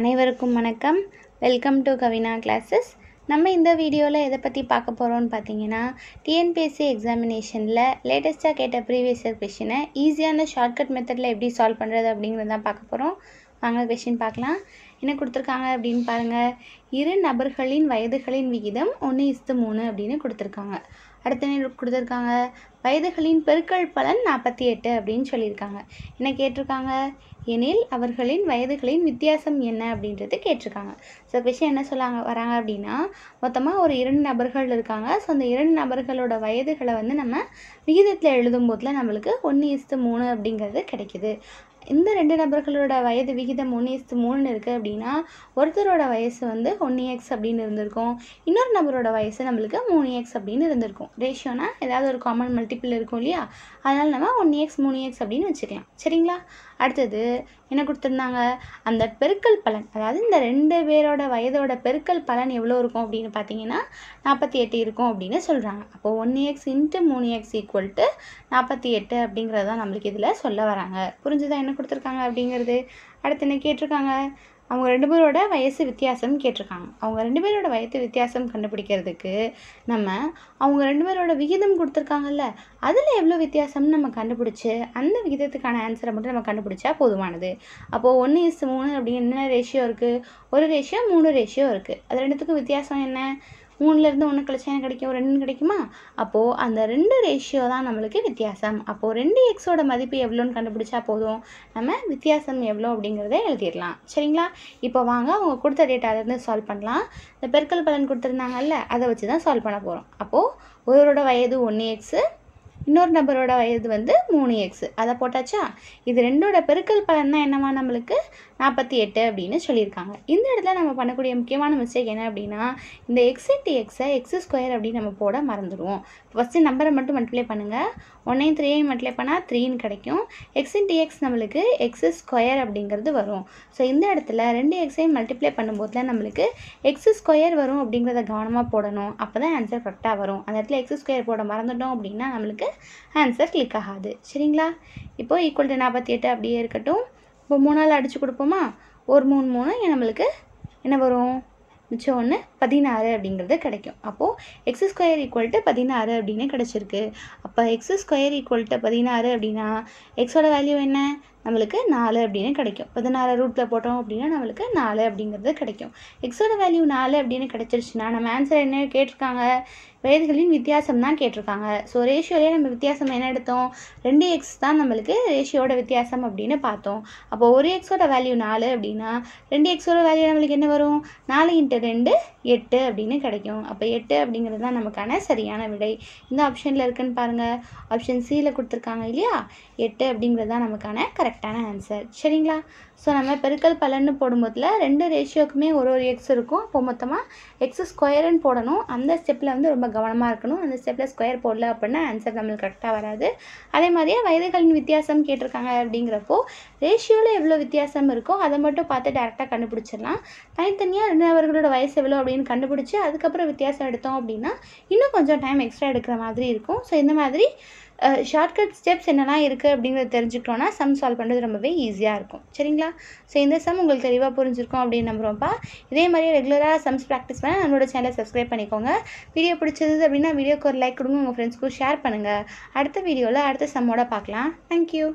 அனைவருக்கும் வணக்கம். Welcome to Kavina classes நம்ம இந்த வீடியோவில் எதை பற்றி பார்க்க போகிறோம்னு பார்த்தீங்கன்னா டிஎன்பிஎஸ்சி எக்ஸாமினேஷனில் லேட்டஸ்ட்டாக கேட்ட ப்ரீவியஸ் இயர் கொஷினை ஈஸியான ஷார்ட்கட் மெத்தடில் எப்படி சால்வ் பண்ணுறது அப்படிங்கிறது தான் பார்க்க போகிறோம் வாங்க கொஷின் பார்க்கலாம். என்ன கொடுத்துருக்காங்க அப்படின்னு பாருங்கள் இரு நபர்களின் வயதுகளின் விகிதம் ஒன்று இஸ்து மூணு அப்படின்னு கொடுத்துருக்காங்க. அடுத்த கொடுத்துருக்காங்க? வயதுகளின் பெருக்கல் பலன் நாற்பத்தி எட்டு அப்படின்னு சொல்லியிருக்காங்க. என்ன கேட்டிருக்காங்க? எனில் அவர்களின் வயதுகளின் வித்தியாசம் என்ன அப்படின்றது கேட்டிருக்காங்க. ஸோ கொஷின் என்ன சொல்லாங்க வராங்க அப்படின்னா மொத்தமாக ஒரு இரண்டு நபர்கள் இருக்காங்க. ஸோ அந்த இரண்டு நபர்களோட வயதுகளை வந்து நம்ம விகிதத்தில் எழுதும் போதில் நம்மளுக்கு ஒன்று இஸ்து மூணு அப்படிங்கிறது கிடைக்குது. இந்த ரெண்டு நபர்களோட வயது விகிதம் ஒன்று இஸ்து மூணுன்னு இருக்குது அப்படின்னா ஒருத்தரோட வயசு வந்து ஒன்று எக்ஸ் அப்படின்னு இருந்திருக்கும். இன்னொரு நபரோட வயசு நம்மளுக்கு மூணு எக்ஸ் அப்படின்னு இருந்திருக்கும். ரேஷியோனா ஏதாவது ஒரு காமன் மல்டிபிள் இருக்கும் இல்லையா? அதனால் நம்ம ஒன் எக்ஸ் மூணு எக்ஸ் அப்படின்னு வச்சுக்கலாம். சரிங்களா? அடுத்தது என்ன கொடுத்துருந்தாங்க? அந்த பெருக்கல் பலன். அதாவது இந்த ரெண்டு பேரோட வயதோட பெருக்கல் பலன் எவ்வளோ இருக்கும் அப்படின்னு பார்த்தீங்கன்னா நாற்பத்தி எட்டு இருக்கும் அப்படின்னு சொல்கிறாங்க அப்போது ஒன் எக்ஸ் இன்ட்டு மூணு எக்ஸ் ஈக்குவல் டு நாற்பத்தி எட்டு அப்படிங்கிறது தான் நம்மளுக்கு இதில் சொல்ல வராங்க. புரிஞ்சுதான் என்ன கொடுத்துருக்காங்க அப்படிங்கிறது? அடுத்து என்ன கேட்டிருக்காங்க? அவங்க ரெண்டு பேரோட வயசு வித்தியாசம் கேட்டிருக்காங்க. அவங்க ரெண்டு பேரோட வயது வித்தியாசம் கண்டுபிடிக்கிறதுக்கு நம்ம அவங்க ரெண்டு பேரோட விகிதம் கொடுத்துருக்காங்கல்ல அதில் எவ்வளோ வித்தியாசம்னு நம்ம கண்டுபிடிச்சி அந்த விகிதத்துக்கான ஆன்சரை மட்டும் நம்ம கண்டுபிடிச்சா போதுமானது. அப்போது ஒன்று இஸ் மூணு அப்படின்னு என்ன ரேஷியோ இருக்குது ஒரு ரேஷியோ மூணு ரேஷியோ இருக்குது அது ரெண்டுத்துக்கும் வித்தியாசம் என்ன? மூணுலேருந்து ஒன்று கழிச்சா என்ன கிடைக்கும் ரெண்டு கிடைக்குமா? அப்போது அந்த ரெண்டு ரேஷியோ தான் நம்மளுக்கு வித்தியாசம். அப்போது ரெண்டு எக்ஸோட மதிப்பு எவ்வளோன்னு கண்டுபிடிச்சா போதும். நம்ம வித்தியாசம் எவ்வளோ அப்படிங்கிறத எழுதிடலாம். சரிங்களா? இப்போ வாங்க அவங்க கொடுத்த டேட்டாலேருந்து சால்வ் பண்ணலாம். இந்த பெருக்கல் பலன் கொடுத்துருந்தாங்கல்ல அதை வச்சு தான் சால்வ் பண்ண போகிறோம் அப்போது ஒருவரோட வயது ஒன்று எக்ஸு இன்னொரு நபரோட வயது வந்து மூணு எக்ஸு அதை போட்டாச்சா? இது ரெண்டோட பெருக்கல் பலன் தான் என்னவா நம்மளுக்கு? நாற்பத்தி எட்டு அப்படின்னு சொல்லியிருக்காங்க. இந்த இடத்துல நம்ம பண்ணக்கூடிய முக்கியமான மிஸ்டேக் என்ன அப்படின்னா இந்த எக்ஸ் இன்ட்டு எக்ஸை எக்ஸ் ஸ்கொயர் அப்படின்னு நம்ம போட மறந்துடுவோம். ஃபஸ்ட்டு நம்பரை மட்டும் மல்டிப்ளை பண்ணுங்கள் ஒன்னையும் த்ரீயையும் மல்டிப்ளை பண்ணால் த்ரீன்னு கிடைக்கும். எக்ஸ் இன்ட்டு எக்ஸ் நம்மளுக்கு எக்ஸ் ஸ்கொயர் அப்படிங்கிறது வரும். ஸோ இந்த இடத்துல ரெண்டு எக்ஸையும் மல்டிப்ளை பண்ணும்போது நம்மளுக்கு எக்ஸ் ஸ்கொயர் வரும் அப்படிங்கிறத கவனமாக போடணும். அப்போ தான் ஆன்சர் கரெக்டாக வரும். அந்த இடத்துல எக்ஸ் ஸ்கொயர் போட மறந்துட்டோம் அப்படின்னா நம்மளுக்கு ஆன்சர் கிளிக் ஆகாது. சரிங்களா? இப்போது ஈக்குவல் டு நாற்பத்தி எட்டு அப்படியே இருக்கட்டும். இப்போ மூணால் அடித்து கொடுப்போமா? ஒரு மூணு மூணு நம்மளுக்கு என்ன வரும்? மிச்சம் ஒன்று பதினாறு அப்படிங்கிறது கிடைக்கும். அப்போது எக்ஸ் ஸ்கொயர் ஈக்குவல் டு பதினாறு அப்படின்னு கிடச்சிருக்கு. அப்போ எக்ஸ் ஸ்கொயர் ஈக்குவல் டு பதினாறு அப்படின்னா எக்ஸோட வேல்யூ என்ன? நம்மளுக்கு நாலு அப்படின்னு கிடைக்கும். பதினாறு ரூட்டில் போட்டோம் அப்படின்னா நம்மளுக்கு நாலு அப்படிங்கிறது கிடைக்கும். எக்ஸோட வேல்யூ நாலு அப்படின்னு கிடச்சிருச்சுன்னா நம்ம ஆன்சர் என்ன கேட்டிருக்காங்க? வயதுகளின் வித்தியாசம் தான் கேட்டிருக்காங்க. ஸோ ரேஷியோலேயே நம்ம வித்தியாசம் என்ன எடுத்தோம்? ரெண்டு எக்ஸ் தான் நம்மளுக்கு ரேஷியோட வித்தியாசம் அப்படின்னு பார்த்தோம். அப்போ ஒரு எக்ஸோட வேல்யூ நாலு அப்படின்னா ரெண்டு எக்ஸோட வேல்யூ நம்மளுக்கு என்ன வரும்? நாலு இன்ட்டு ரெண்டு எட்டு அப்படின்னு கிடைக்கும். அப்போ எட்டு அப்படிங்கிறது தான் நமக்கான சரியான விடை. இந்த ஆப்ஷனில் இருக்குன்னு பாருங்கள் ஆப்ஷன் சியில் கொடுத்துருக்காங்க இல்லையா? எட்டு அப்படிங்கிறது தான் நமக்கான கரெக்ட் கரெக்டான ஆன்சர் சரிங்களா? ஸோ நம்ம பெருக்கல் பலன்னு போடும்போதில் ரெண்டு ரேஷியோக்குமே ஒரு ஒரு எக்ஸ் இருக்கும். அப்போ மொத்தமாக எக்ஸ் ஸ்கொயருன்னு போடணும். அந்த ஸ்டெப்பில் வந்து ரொம்ப கவனமாக இருக்கணும். அந்த ஸ்டெப்பில் ஸ்கொயர் போடல அப்படின்னா ஆன்சர் நம்மளுக்கு கரெக்டாக வராது. அதே மாதிரியே வயதுகளின் வித்தியாசம் கேட்டிருக்காங்க அப்படிங்கிறப்போ ரேஷியோவில் எவ்வளோ வித்தியாசம் இருக்கோ அதை மட்டும் பார்த்து டேரெக்டாக கண்டுபிடிச்சிடலாம். தனித்தனியாக ரெண்டு நபர்களோட வயசு எவ்வளோ அப்படின்னு கண்டுபிடிச்சி அதுக்கப்புறம் வித்தியாசம் எடுத்தோம் அப்படின்னா இன்னும் கொஞ்சம் டைம் எக்ஸ்ட்ரா எடுக்கிற மாதிரி இருக்கும். ஸோ இந்த மாதிரி ஷார்ட்கட் ஸ்டெப்ஸ் என்னெல்லாம் இருக்குது அப்படிங்கிறத தெரிஞ்சுக்கிட்டோன்னா சம் சால்வ் பண்ணுறது ரொம்பவே ஈஸியாக இருக்கும். சரிங்களா? ஸோ இந்த சம் உங்களுக்கு தெளிவாக புரிஞ்சிருக்கும் அப்படின்னு நம்புகிறோம்ப்பா இதே மாதிரி ரெகுலராக சம்ஸ் ப்ராக்டிஸ் பண்ண நம்மளோட சேனலை சப்ஸ்கிரைப் பண்ணிக்கோங்க. வீடியோ பிடிச்சது அப்படின்னா வீடியோக்கு ஒரு லைக் கொடுங்க உங்கள் ஃப்ரெண்ட்ஸ்க்கும் ஷேர் பண்ணுங்கள் அடுத்த வீடியோவில் அடுத்த சம்மோட பார்க்கலாம். தேங்க்யூ